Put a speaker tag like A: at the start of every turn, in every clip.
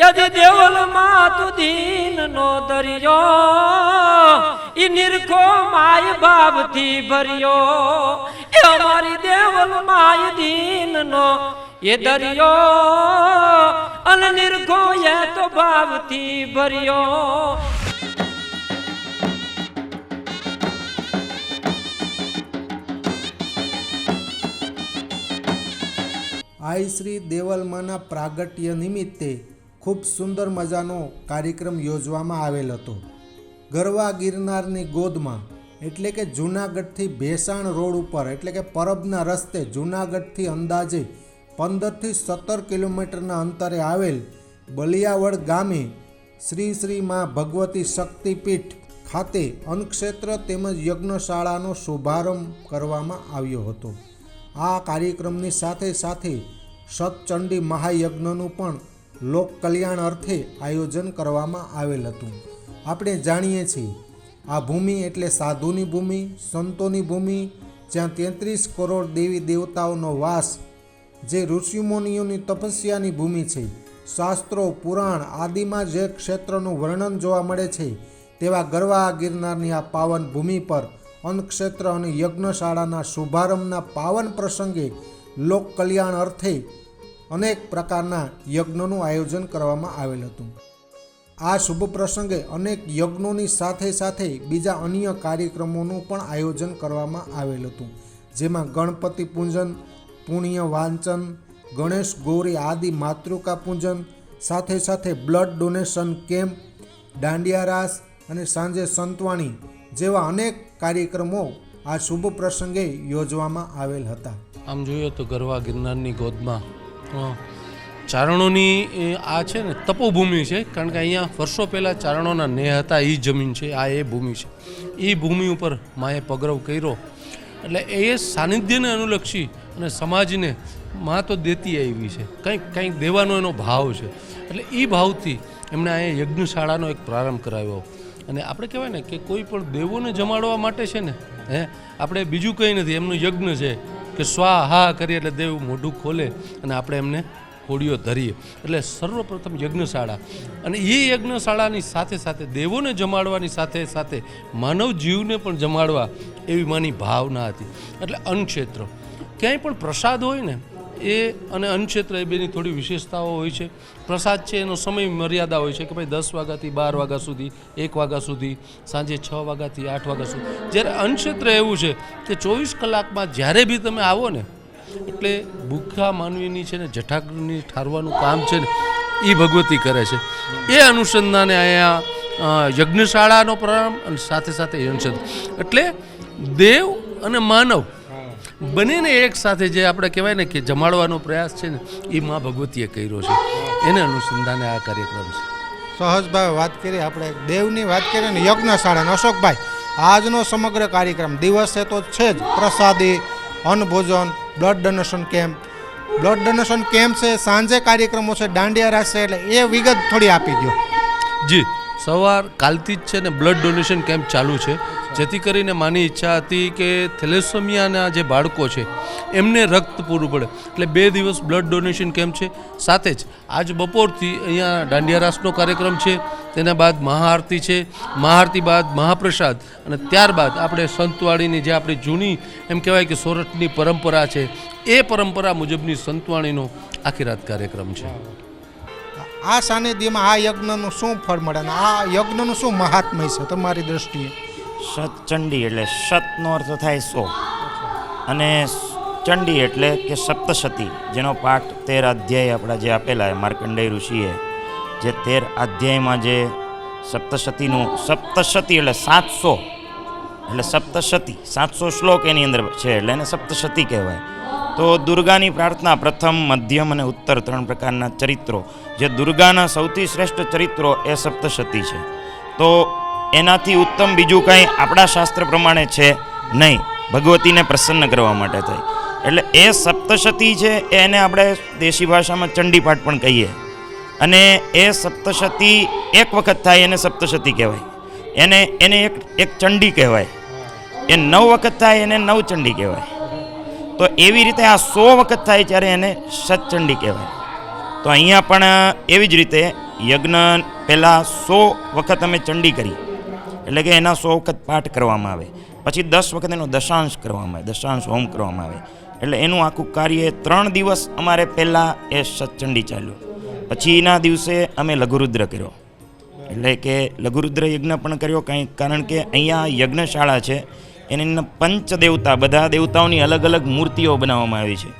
A: યદી દેવલમાં તું દીન નો દરિયો, ઈ નિરખો માય બાપથી ભર્યો. એ અમારી દેવલ માય દીન નો એ દરિયો, અન નિરખો એ તો ભાવથી ભર્યો.
B: આઈ શ્રી દેવલમાના પ્રાગટ્ય નિમિત્તે ખૂબ સુંદર મજાનો કાર્યક્રમ યોજવામાં આવેલ હતો. ગરવા ગિરનારની ગોદમાં, એટલે કે જૂનાગઢથી ભેસાણ રોડ ઉપર, એટલે કે પરબના રસ્તે જૂનાગઢથી અંદાજે પંદરથી સત્તર કિલોમીટરના અંતરે આવેલ બલિયાવડ ગામે શ્રી શ્રી મા ભગવતી શક્તિપીઠ ખાતે અન્નક્ષેત્ર તેમજ યજ્ઞશાળાનો શુભારંભ કરવામાં આવ્યો હતો. આ કાર્યક્રમની સાથે સાથે સતચંડી મહાયજ્ઞનું પણ લોક કલ્યાણ અર્થે આયોજન કરવામાં આવેલ હતું. આપણે જાણીએ છીએ, આ ભૂમિ એટલે સાધુની ભૂમિ, સંતોની ભૂમિ, જ્યાં તેત્રીસ કરોડ દેવી દેવતાઓનો વાસ, જે ઋષિમુનિઓની તપસ્યાની ભૂમિ છે. શાસ્ત્રો, પુરાણ આદિમાં જે ક્ષેત્રનું વર્ણન જોવા મળે છે, તેવા ગરવા ગિરનારની આ પાવન ભૂમિ પર અન્નક્ષેત્ર અને યજ્ઞશાળાના શુભારંભના પાવન પ્રસંગે લોક કલ્યાણ અર્થે અનેક પ્રકારના યજ્ઞોનું આયોજન કરવામાં આવેલ હતું. આ શુભ પ્રસંગે અનેક યજ્ઞોની સાથે સાથે બીજા અન્ય કાર્યક્રમોનું પણ આયોજન કરવામાં આવેલ હતું, જેમાં ગણપતિ પૂજન, પુણ્ય વાંચન, ગણેશ ગૌરી આદિ માતૃકા પૂજન, સાથે સાથે blood donation camp, dandiya raas અને સાંજે સંતવાણી જેવા અનેક કાર્યક્રમો આ શુભ પ્રસંગે યોજવામાં આવેલ હતા.
C: આમ જોઈએ તો ગરવા ગિરનારની ગોદમાં ચારણોની આ છે ને તપોભૂમિ છે, કારણ કે અહીંયા વર્ષો પહેલાં ચારણોના નેહ હતા એ જમીન છે, આ એ ભૂમિ છે. એ ભૂમિ ઉપર માએ પગરવ કર્યો. એટલે એ સાનિધ્યને અનુલક્ષી અને સમાજને માં તો દેતી આવી છે. કંઈક કંઈક દેવાનો એનો ભાવ છે. એટલે એ ભાવથી એમણે અહીંયા યજ્ઞશાળાનો એક પ્રારંભ કરાવ્યો. અને આપણે કહેવાય ને કે કોઈ પણ દેવોને જમાડવા માટે છે ને, હે, આપણે બીજું કંઈ નથી, એમનું યજ્ઞ છે. કે સ્વા હા કરીએ એટલે દેવ મોઢું ખોલે અને આપણે એમને કોળીઓ ધરીએ. એટલે સર્વપ્રથમ યજ્ઞશાળા. અને એ યજ્ઞશાળાની સાથે સાથે દેવોને જમાડવાની સાથે સાથે માનવ જીવને પણ જમાડવા એવી માની ભાવના હતી. એટલે અન્નક્ષેત્ર. ક્યાંય પણ પ્રસાદ હોય ને એ અને અન્નક્ષેત્ર એ બેની થોડી વિશેષતાઓ હોય છે. પ્રસાદ છે એનો સમય મર્યાદા હોય છે કે ભાઈ દસ વાગ્યાથી બાર વાગ્યા સુધી, એક વાગ્યા સુધી, સાંજે છ વાગ્યાથી આઠ વાગ્યા સુધી. જ્યારે અન્નક્ષેત્ર એવું છે કે ચોવીસ કલાકમાં જ્યારે બી તમે આવો ને, એટલે ભૂખા માનવીની છે ને જઠાગ્રની ઠારવાનું કામ છે ને એ ભગવતી કરે છે. એ અનુસંધાને અહીંયા યજ્ઞશાળાનો પ્રારંભ અને સાથે સાથે અન્નક્ષેત્ર. એટલે દેવ અને માનવ બંનેને એક સાથે જે આપણે કહેવાય ને કે જમાડવાનો પ્રયાસ છે ને એ મા ભગવતીએ કર્યો છે. એને અનુસંધાને આ કાર્યક્રમ છે.
D: સહજભાઈ વાત કરી આપણે દેવની વાત કરીએ ને યજ્ઞશાળા અશોકભાઈ આજનો સમગ્ર કાર્યક્રમ દિવસે તો છે જ. પ્રસાદી અન્નભોજન blood donation camp blood donation camp છે સાંજે કાર્યક્રમો છે દાંડિયા રાસ છે એટલે એ વિગત થોડી આપી દો
C: જી સવાર કાલથી જ છે ને બ્લડ ડોનેશન કેમ્પ ચાલુ છે. જેથી કરીને માની ઈચ્છા હતી કે થેલેસોમિયાના જે બાળકો છે, એમને રક્ત પૂરું પડે. એટલે બે દિવસ બ્લડ ડોનેશન કેમ્પ છે. સાથે જ આજ બપોરથી અહીંયા દાંડિયા રાસનો કાર્યક્રમ છે. તેના બાદ મહાઆરતી છે. મહાઆરતી બાદ મહાપ્રસાદ અને ત્યારબાદ આપણે સંતવાણીની જે આપણી જૂની એમ કહેવાય કે સોરઠની પરંપરા છે, એ પરંપરા મુજબની સંતવાણીનો આખી રાત કાર્યક્રમ છે.
D: આ સાનિધ્યમાં આ યજ્ઞનું શું ફળ મળે અને આ યજ્ઞનું શું મહાત્મય છે તમારી દ્રષ્ટિએ?
E: સતચંડી એટલે સતનો અર્થ થાય સો. અને ચંડી એટલે કે સપ્તશતી, જેનો પાઠ તેર અધ્યાય આપણા જે આપેલા માર્કંડેય ઋષિએ, જે તેર અધ્યાયમાં જે સપ્તશતીનું, સપ્તશતી એટલે સાતસો, એટલે સપ્તશતી, સાતસો શ્લોક એની અંદર છે એટલે એને સપ્તશતી કહેવાય. તો દુર્ગાની પ્રાર્થના પ્રથમ, મધ્યમ અને ઉત્તર ત્રણ પ્રકારના ચરિત્રો, જે દુર્ગાના સૌથી શ્રેષ્ઠ ચરિત્રો એ સપ્તશતી છે. તો એનાથી ઉત્તમ બીજું કંઈ આપણા શાસ્ત્ર પ્રમાણે છે નહીં. ભગવતીને પ્રસન્ન કરવા માટે થાય. એટલે એ સપ્તશતી છે એને આપણે દેશી ભાષામાં ચંડીપાઠ પણ કહીએ. અને એ સપ્તશતી એક વખત થાય એને સપ્તશતી કહેવાય. એને એને એક એક ચંડી કહેવાય. એ નવ વખત થાય એને નવચંડી કહેવાય. તો એવી રીતે આ સો વખત થાય ત્યારે એને સતચંડી કહેવાય. તો અહીંયા પણ એવી જ રીતે યજ્ઞ પહેલાં સો વખત અમે ચંડી કરી. એટલે કે એના સો વખત પાઠ કરવામાં આવે. પછી દસ વખત એનો દશાંશ કરવામાં આવે, દશાંશ હોમ કરવામાં આવે. એટલે એનું આખું કાર્ય ત્રણ દિવસ અમારે પહેલાં એ સચંડી ચાલ્યું. પછીના દિવસે અમે લઘુરુદ્ર કર્યો. એટલે કે લઘુરુદ્ર યજ્ઞ પણ કર્યો, કાંઈ કારણ કે અહીંયા યજ્ઞશાળા છે, એની પંચ દેવતા બધા દેવતાઓની અલગ અલગ મૂર્તિઓ બનાવવામાં આવી છે.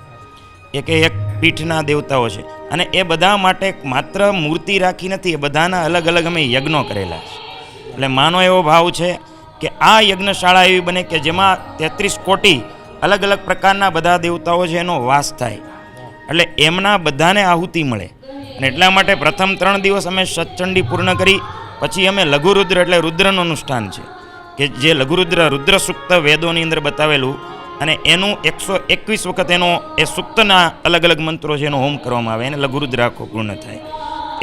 E: એક એક પીઠના દેવતાઓ છે. અને એ બધા માટે માત્ર મૂર્તિ રાખી નથી, એ બધાના અલગ અલગ અમે યજ્ઞો કરેલા છે. એટલે માનો એવો ભાવ છે કે આ યજ્ઞશાળા એવી બને કે જેમાં તેત્રીસ કોટી અલગ અલગ પ્રકારના બધા દેવતાઓ છે એનો વાસ થાય. એટલે એમના બધાને આહુતિ મળે. અને એટલા માટે પ્રથમ ત્રણ દિવસ અમે સચંડી પૂર્ણ કરી, પછી અમે લઘુરુદ્ર એટલે રુદ્રનું અનુષ્ઠાન છે, કે જે લઘુરુદ્ર રુદ્ર સૂક્ત વેદોની અંદર બતાવેલું અને એનું એકસો એકવીસ વખત એનો, એ સૂક્તના અલગ અલગ મંત્રો છે એનો હોમ કરવામાં આવે, એને લઘુરુદ્ર આખો પૂર્ણ થાય.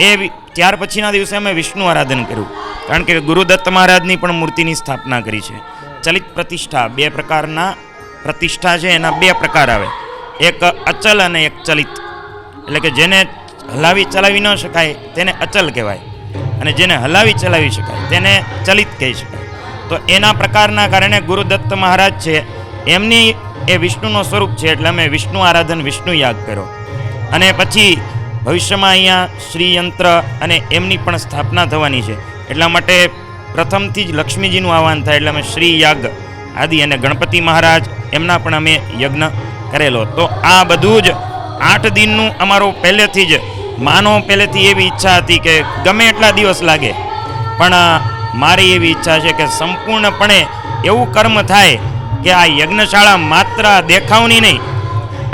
E: એ ત્યાર પછીના દિવસે અમે વિષ્ણુ આરાધન કર્યું. કારણ કે ગુરુદત્ત મહારાજની પણ મૂર્તિની સ્થાપના કરી છે. ચલિત પ્રતિષ્ઠા બે પ્રકારના પ્રતિષ્ઠા છે, એના બે પ્રકાર આવે. એક અચલ અને એક ચલિત. એટલે કે જેને હલાવી ચલાવી ન શકાય, તેને અચલ કહેવાય. અને જેને હલાવી ચલાવી શકાય, તેને ચલિત કહી શકાય. તો એના પ્રકારના કારણે ગુરુદત્ત મહારાજ છે, એમની એ વિષ્ણુનો સ્વરૂપ છે, એટલે અમે વિષ્ણુ આરાધન, વિષ્ણુ યાગ કર્યો. અને પછી ભવિષ્યમાં અહીંયા શ્રીયંત્ર અને એમની પણ સ્થાપના થવાની છે. એટલા માટે પ્રથમથી જ લક્ષ્મીજીનું આહવાન થાય. એટલે અમે શ્રી યાગ આદિ અને ગણપતિ મહારાજ એમના પણ અમે યજ્ઞ કરેલો. તો આ બધું જ આઠ દિનનું અમારો પહેલેથી જ માનો પહેલેથી એવી ઈચ્છા હતી કે ગમે એટલા દિવસ લાગે, પણ મારી એવી ઈચ્છા છે કે સંપૂર્ણપણે એવું કર્મ થાય કે આ યજ્ઞશાળા માત્ર દેખાવની નહીં,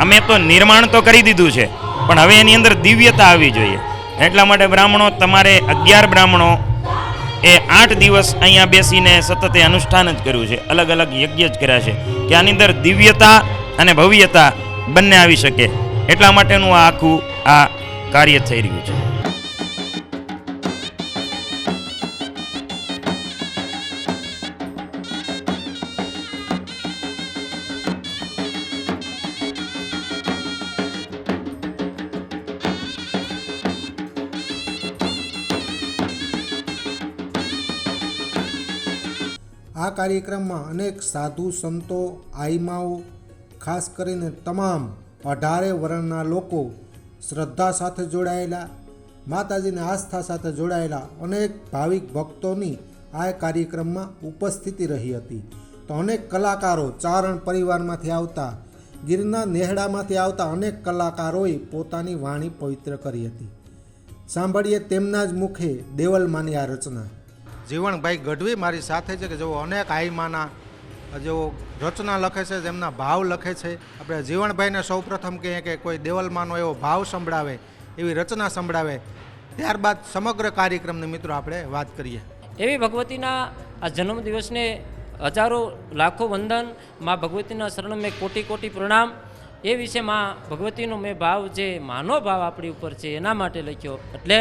E: અમે તો નિર્માણ તો કરી દીધું છે, પણ હવે એની અંદર દિવ્યતા આવવી જોઈએ. એટલા માટે બ્રાહ્મણો, તમારે અગિયાર બ્રાહ્મણો એ આઠ દિવસ અહીંયા બેસીને સતત અનુષ્ઠાન જ કર્યું છે. અલગ અલગ યજ્ઞ જ કર્યા છે. કે આની અંદર દિવ્યતા અને ભવ્યતા બંને આવી શકે. એટલા માટેનું આ આખું આ કાર્ય થઈ રહ્યું છે.
B: આ કાર્યક્રમમાં અનેક સાધુ સંતો, આઈમાઓ, ખાસ કરીને તમામ અઢારે વર્ણના લોકો શ્રદ્ધા સાથે જોડાયેલા, માતાજીની આસ્થા સાથે જોડાયેલા અનેક ભાવિક ભક્તોની આ કાર્યક્રમમાં ઉપસ્થિતિ રહી હતી. તો અનેક કલાકારો ચારણ પરિવારમાંથી આવતા, ગીરના નેહડામાંથી આવતા અનેક કલાકારોએ પોતાની વાણી પવિત્ર કરી હતી. સાંભળીએ તેમના જ મુખે દેવલમાની આ રચના.
D: જીવણભાઈ ગઢવી મારી સાથે છે કે જેઓ અનેક આઈમાના જેઓ રચના લખે છે, જેમના ભાવ લખે છે. આપણે જીવણભાઈને સૌપ્રથમ કહીએ કે કોઈ દેવલમાનો એવો ભાવ સંભળાવે, એવી રચના સંભળાવે. ત્યારબાદ સમગ્ર કાર્યક્રમની મિત્રો આપણે વાત કરીએ.
A: એવી ભગવતીના આ જન્મદિવસને હજારો, લાખો વંદન, માં ભગવતીના શરણ મેં કોટી કોટી પ્રણામ. એ વિશે મા ભગવતીનો મેં ભાવ જે માનો ભાવ આપણી ઉપર છે, એના માટે લખ્યો. એટલે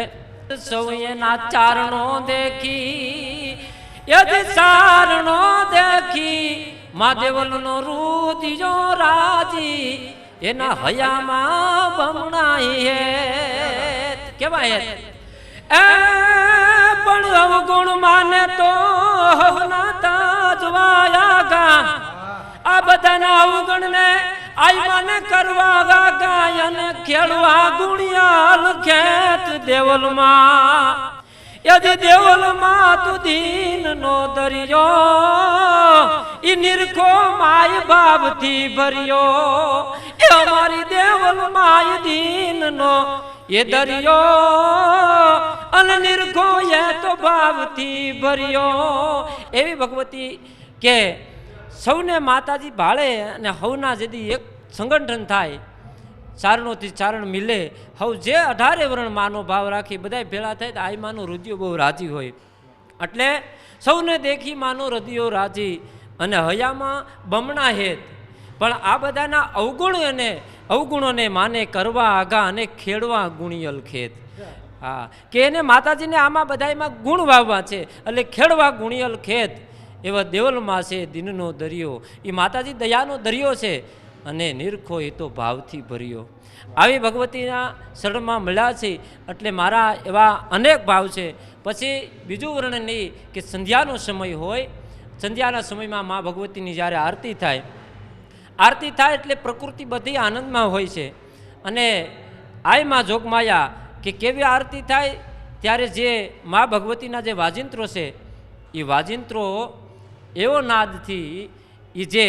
A: સૌ એના ચારણો દેખી યદ ચારણો દેખી મહાદેવલનો રૂદિયો રાજી, એના હયામાં બમણાઈ હે કેવાય હે એ પણ અવગુણ માને તો હવના તાજવાયા ગા. આ બધાના અવગુણ ને આઈ માને કરવા ગા ગાયન ખેડવા ગુણિયાલ ખેત દેવલમાં, યદી દેવલમાં તું દીન નો દરિયો, ઈ નિરખો માય બાબથી ભર્યો. એ અમારી દેવલ માય દીન નો એ દરિયો, અને નિરખો એ તો ભાવથી ભર્યો. એવી ભગવતી કે સૌને માતાજી ભાળે અને હવના જેદી એક સંગઠન થાય ચારણોથી ચારણ મિલે. હવ જે અઢારે વર્ણ માનો ભાવ રાખી, બધાય ભેળા થાય તો આ માનું હૃદયો બહુ રાજી હોય. એટલે સૌને દેખી માનો હૃદયો રાજી. અને હયામાં બમણા હેત. પણ આ બધાના અવગુણોને અવગુણોને માને કરવા આગા અને ખેડવા ગુણિયલ ખેત. હા, કે એને માતાજીને આમાં બધાયમાં ગુણ વાવવા છે. એટલે ખેડવા ગુણિયલ ખેત. એવા દેવલમાં છે દિનનો દરિયો. એ માતાજી દયાનો દરિયો છે. અને નિરખો એ તો ભાવથી ભર્યો. આવી ભગવતીના શરણમાં મળ્યા છે એટલે મારા એવા અનેક ભાવ છે. પછી બીજું વર્ણન એ કે સંધ્યાનો સમય હોય, સંધ્યાના સમયમાં મા ભગવતીની જ્યારે આરતી થાય આરતી થાય એટલે પ્રકૃતિ બધી આનંદમાં હોય છે. અને આયમાં જોગમાયા કે કેવી આરતી થાય, ત્યારે જે મા ભગવતીના જે વાજિંત્રો છે, એ વાજિંત્રો એવો નાદથી એ જે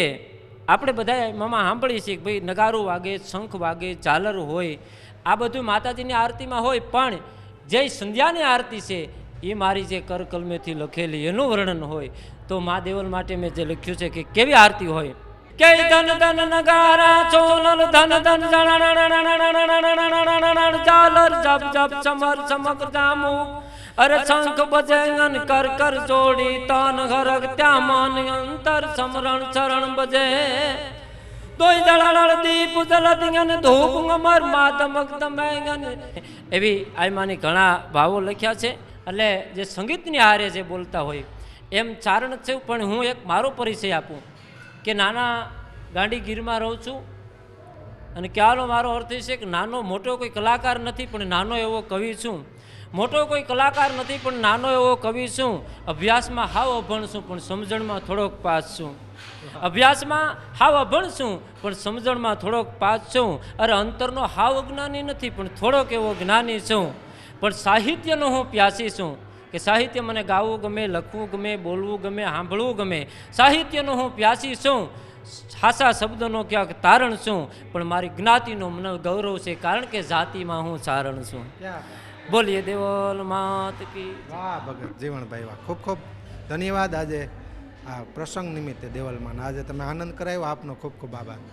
A: આપણે બધા મામા સાંભળીએ છીએ કે ભાઈ નગારું વાગે શંખ વાગે ઝાલર હોય આ બધું માતાજીની આરતીમાં હોય પણ જે સંધ્યાની આરતી છે એ મારી જે કરકલમેથી લખેલી એનું વર્ણન હોય તો મા દેવલ માટે મેં જે લખ્યું છે કે કેવી આરતી હોય કે ધન ધન નગારા ચોલલ ધન ધન ઝાલર જપ જપ ચમર ચમક જામુ અરે શંખ બજેંગન કર કર જોડી, તન હરક ત્યાં માન અંતર સમરણ ચરણ બજે. દોઈ દળાળ દીપ જલદિંગન ધૂપ અમર માતમક તમેંગન એવી આયમાની ઘણા ભાવો લખ્યા છે, એટલે જે સંગીતની હારે જે બોલતા હોય, એમ ચારણ છે, પણ હું એક મારો પરિચય આપું કે નાના ગાંડીગીરમાં રહું છું, અને ક્યારનો મારો અર્થ છે કે નાનો મોટો કોઈ કલાકાર નથી, પણ નાનો એવો કવિ છું. મોટો કોઈ કલાકાર નથી, પણ નાનો એવો કવિ છું. અભ્યાસમાં હાવ અભણ છું, પણ સમજણમાં થોડોક પાસ છું. અભ્યાસમાં હાવ અભણ છું, પણ સમજણમાં થોડોક પાસ છું. અરે અંતરનો હાવ અજ્ઞાની નથી, પણ થોડોક એવો જ્ઞાની છું. પણ સાહિત્યનો હું પ્યાસી છું, કે સાહિત્ય મને ગાવું ગમે, લખવું ગમે, બોલવું ગમે, સાંભળવું ગમે. સાહિત્યનો હું પ્યાસી છું. ખાસા શબ્દનો ક્યાંક તારણ છું, પણ મારી જ્ઞાતિનો મને ગૌરવ છે, કારણ કે જાતિમાં હું સારણ છું. બોલીએ દેવલ માત કી
D: વાહ, ભગત જીવણભાઈ, વાહ. ખૂબ ખૂબ ધન્યવાદ. આજે આ પ્રસંગ નિમિત્તે દેવલમાં. આજે તમે આનંદ કરાવ્યો. આપનો ખૂબ ખૂબ આભાર.